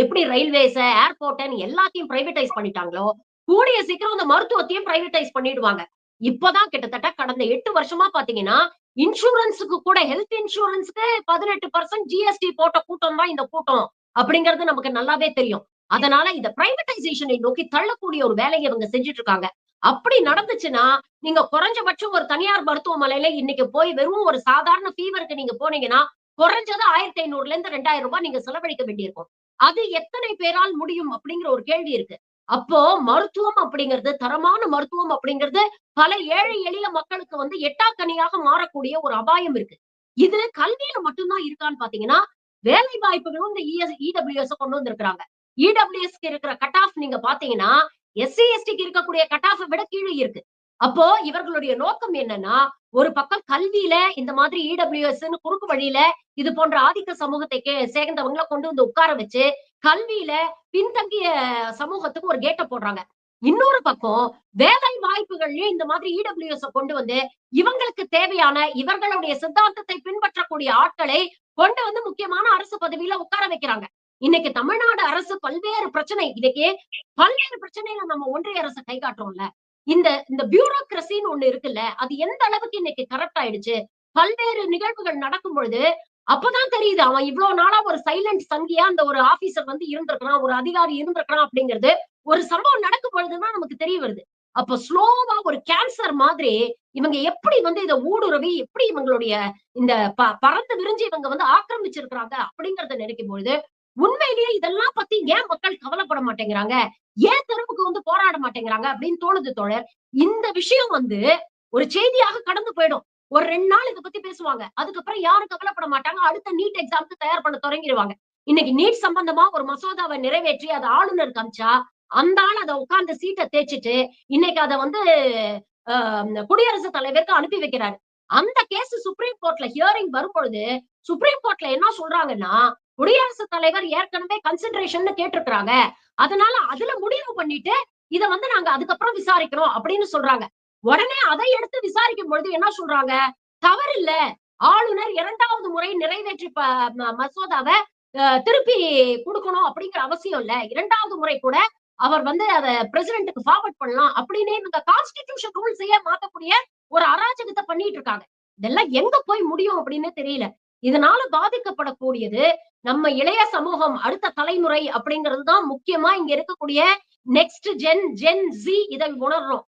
எப்படி ரயில்வேஸ ஏர்போர்ட்டன்னு எல்லாத்தையும் பிரைவேடைஸ் பண்ணிட்டாங்களோ கூடிய சீக்கிரம் இந்த மருத்துவத்தையும் பிரைவேடைஸ் பண்ணிடுவாங்க. இப்பதான் கிட்டத்தட்ட கடந்த எட்டு வருஷமா பாத்தீங்கன்னா இன்சூரன்ஸுக்கு கூட ஹெல்த் இன்சூரன்ஸுக்கு பதினெட்டு பர்சன்ட் ஜிஎஸ்டி போட்ட கூட்டம் தான் இந்த கூட்டம் அப்படிங்கிறது நமக்கு நல்லாவே தெரியும். அதனால இந்த பிரைவேடைசேஷனை நோக்கி தள்ளக்கூடிய ஒரு வேலையை இவங்க செஞ்சுட்டு இருக்காங்க அப்படி நடந்துச்சுன்னா நீங்க குறைஞ்சபட்சம் ஒரு தனியார் மருத்துவமனையில இன்னைக்கு போய் வெறும் ஒரு சாதாரண ஃபீவருக்கு நீங்க போனீங்கன்னா குறைஞ்சது ஆயிரத்தி ஐநூறுல இருந்து ரெண்டாயிரம் ரூபாய் நீங்க செலவழிக்க வேண்டியிருக்கும். அது எத்தனை பேரால் முடியும் அப்படிங்கிற ஒரு கேள்வி இருக்கு. அப்போ மருத்துவம் அப்படிங்கிறது தரமான மருத்துவம் அப்படிங்கிறது பல ஏழை எளிய மக்களுக்கு வந்து எட்டாக்கனியாக மாறக்கூடிய ஒரு அபாயம் இருக்கு. இது கல்வியில மட்டும்தான் இருக்கான்னு பாத்தீங்கன்னா வேலை வாய்ப்புகளும் இந்த இடபிள்யூஎஸ் கொண்டு வந்திருக்கிறாங்க. இடபிள்யூஎஸ்க்கு இருக்கிற கட் ஆஃப் நீங்க பாத்தீங்கன்னா எஸ்சி எஸ்டிக்கு இருக்கக்கூடிய கட் ஆஃப் விட கீழே இருக்கு. அப்போ இவர்களுடைய நோக்கம் என்னன்னா ஒரு பக்கம் கல்வியில இந்த மாதிரி இடபிள்யூஎஸ் குறுக்கு வழியில இது போன்ற ஆதிக்க சமூகத்தை கே- கொண்டு வந்து உட்கார வச்சு கல்வியில பின்தங்கிய சமூகத்துக்கு ஒரு கேட்டை போடுறாங்க. இன்னொரு பக்கம் வேலை வாய்ப்புகள்லயும் இந்த மாதிரி இடபிள்யூஎஸ் கொண்டு வந்து இவங்களுக்கு தேவையான இவர்களுடைய சித்தாந்தத்தை பின்பற்றக்கூடிய ஆட்களை கொண்டு வந்து முக்கியமான அரசு பதவியில உட்கார வைக்கிறாங்க. இன்னைக்கு தமிழ்நாடு அரசு பல்வேறு பிரச்சனை இன்னைக்கு பல்வேறு பிரச்சனைகளை நம்ம ஒன்றிய அரசு கை காட்டுறோம்ல. இந்த இந்த பியூரோக்ரசின்னு ஒண்ணு இருக்குல்ல அது எந்த அளவுக்கு இன்னைக்கு கரெக்ட் ஆயிடுச்சு? பல்வேறு நிகழ்வுகள் நடக்கும் பொழுது அப்பதான் தெரியுது அவன் இவ்வளவு நாளா ஒரு சைலண்ட் சங்கியா அந்த ஒரு ஆபீசர் வந்து இருந்திருக்கிறான் ஒரு அதிகாரி இருந்திருக்கிறான் அப்படிங்கிறது ஒரு சம்பவம் நடக்கும் பொழுதுதான் நமக்கு தெரிய வருது. அப்ப ஸ்லோவா ஒரு கேன்சர் மாதிரி இவங்க எப்படி வந்து இதை ஊடுருவி எப்படி இவங்களுடைய இந்த ப- பறந்து விரிஞ்சு இவங்க வந்து ஆக்கிரமிச்சிருக்கிறாங்க அப்படிங்கறத நினைக்கும் பொழுது உண்மையிலேயே இதெல்லாம் பத்தி ஏன் மக்கள் கவலைப்பட மாட்டேங்கிறாங்க? ஏன் வந்து போராட மாட்டேங்கிறாங்க அப்படின்னு தோணுது தோழர். இந்த விஷயம் வந்து ஒரு செய்தியாக கடந்து போயிடும். ஒரு ரெண்டு நாள் இதை பத்தி பேசுவாங்க. அதுக்கப்புறம் யாரும் கவலைப்பட மாட்டாங்க. அடுத்த நீட் எக்ஸாம்க்கு தயார் பண்ண தொடங்கிடுவாங்க இன்னைக்கு நீட் சம்பந்தமா ஒரு மசோதாவை நிறைவேற்றி அதை ஆளுநர் காமிச்சா அந்த ஆள் அதை உட்கார்ந்து சீட்டை தேய்ச்சிட்டு இன்னைக்கு அதை வந்து ஆஹ், குடியரசுத் தலைவருக்கு அனுப்பி வைக்கிறாரு. அந்த கேஸ் சுப்ரீம் கோர்ட்ல ஹியரிங் வரும்பொழுது சுப்ரீம் கோர்ட்ல என்ன சொல்றாங்கன்னா குடியரசுத் தலைவர் ஏற்கனவே கன்சிடரேஷன் கேட்டிருக்கிறாங்க. அதனால அதுல முடிவு பண்ணிட்டு இத வந்து நாங்க அதுக்கப்புறம் விசாரிக்கிறோம் அப்படின்னு சொல்றாங்க. உடனே அதை எடுத்து விசாரிக்கும் பொழுது என்ன சொல்றாங்க? தவறு இல்ல. ஆளுநர் இரண்டாவது முறை நிறைவேற்றி மசோதாவை திருப்பி கொடுக்கணும் அப்படிங்கிற அவசியம் இல்ல. இரண்டாவது முறை கூட அவர் வந்து அதை பிரசிடென்ட்டுக்கு ஃபார்வர்ட் பண்ணலாம். அப்படின்னு இவங்க கான்ஸ்டிடியூஷன் ரூல்ஸையே மாத்தக்கூடிய ஒரு அராஜகத்தை பண்ணிட்டு இருக்காங்க. இதெல்லாம் எங்க போய் முடியும் அப்படின்னு தெரியல. இதனால பாதிக்கப்படக்கூடியது நம்ம இளைய சமூகம் அடுத்த தலைமுறை அப்படிங்கிறது தான் முக்கியமா இங்க இருக்கக்கூடிய நெக்ஸ்ட் ஜென் ஜென் ஜி இதை உணர்றோம்.